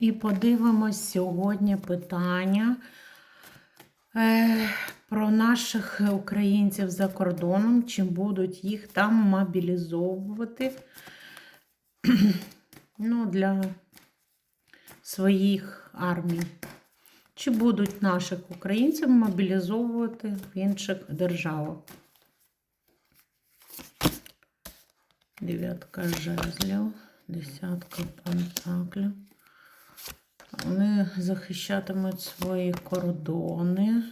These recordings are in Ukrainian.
І подивимось сьогодні питання е, про наших українців за кордоном, чи будуть їх там мобілізовувати ну, для своїх армій. Чи будуть наших українців мобілізовувати в інших державах? Дев'ятка жезлів, десятка пентаклів. Вони захищатимуть свої кордони.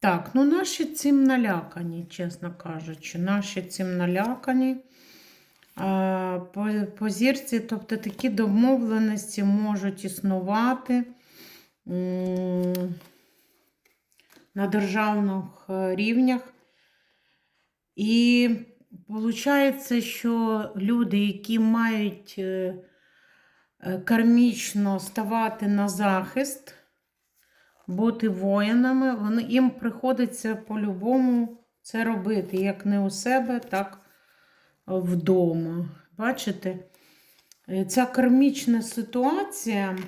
Так, ну наші цим налякані, чесно кажучи. Наші цим налякані. По, по зірці, тобто такі домовленості можуть існувати на державних е, рівнях. І виходить, що люди, які мають е, е, кармічно ставати на захист, бути воїнами, вони, їм приходиться по-любому це робити, як не у себе, так вдома. Бачите? Е, Ця кармічна ситуація,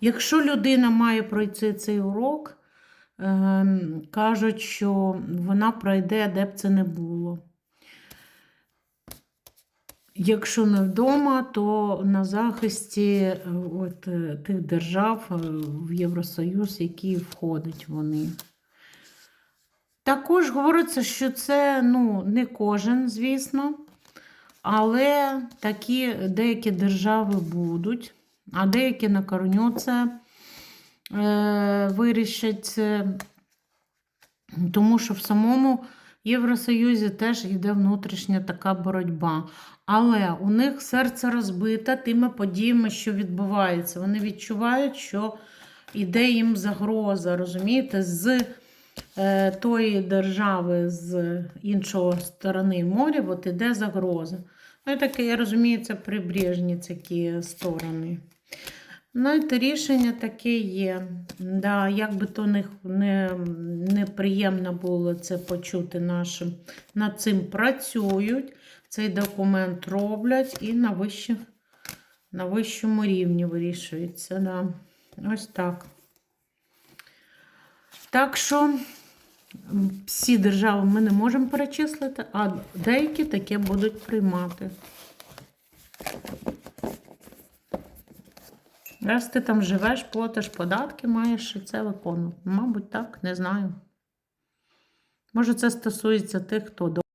якщо людина має пройти цей урок, кажуть, що вона пройде, де б це не було. Якщо не вдома, то на захисті е, от, е, тих держав е, в Євросоюз, які входять вони. Також говориться, що це ну, не кожен, звісно, але такі деякі держави будуть, а деякі на корню це е, вирішать, тому що в самому Євросоюзі теж йде внутрішня така боротьба. Але у них серце розбите тими подіями, що відбуваються. Вони відчувають, що йде їм загроза, розумієте, з е, тої держави, з іншого сторони моря, от іде загроза. Ну, таке, я розумію, це прибережні такі сторони. Знаєте, рішення таке є. Да, як би то не, не, неприємно було це почути нашим, над цим працюють, цей документ роблять і на, вищих, на вищому рівні вирішується. Да. Ось так. Так що всі держави ми не можемо перечислити, а деякі таке будуть приймати. Раз ти там живеш, платиш податки, маєш і це виконувати. Мабуть, так, не знаю. Може, це стосується тих, хто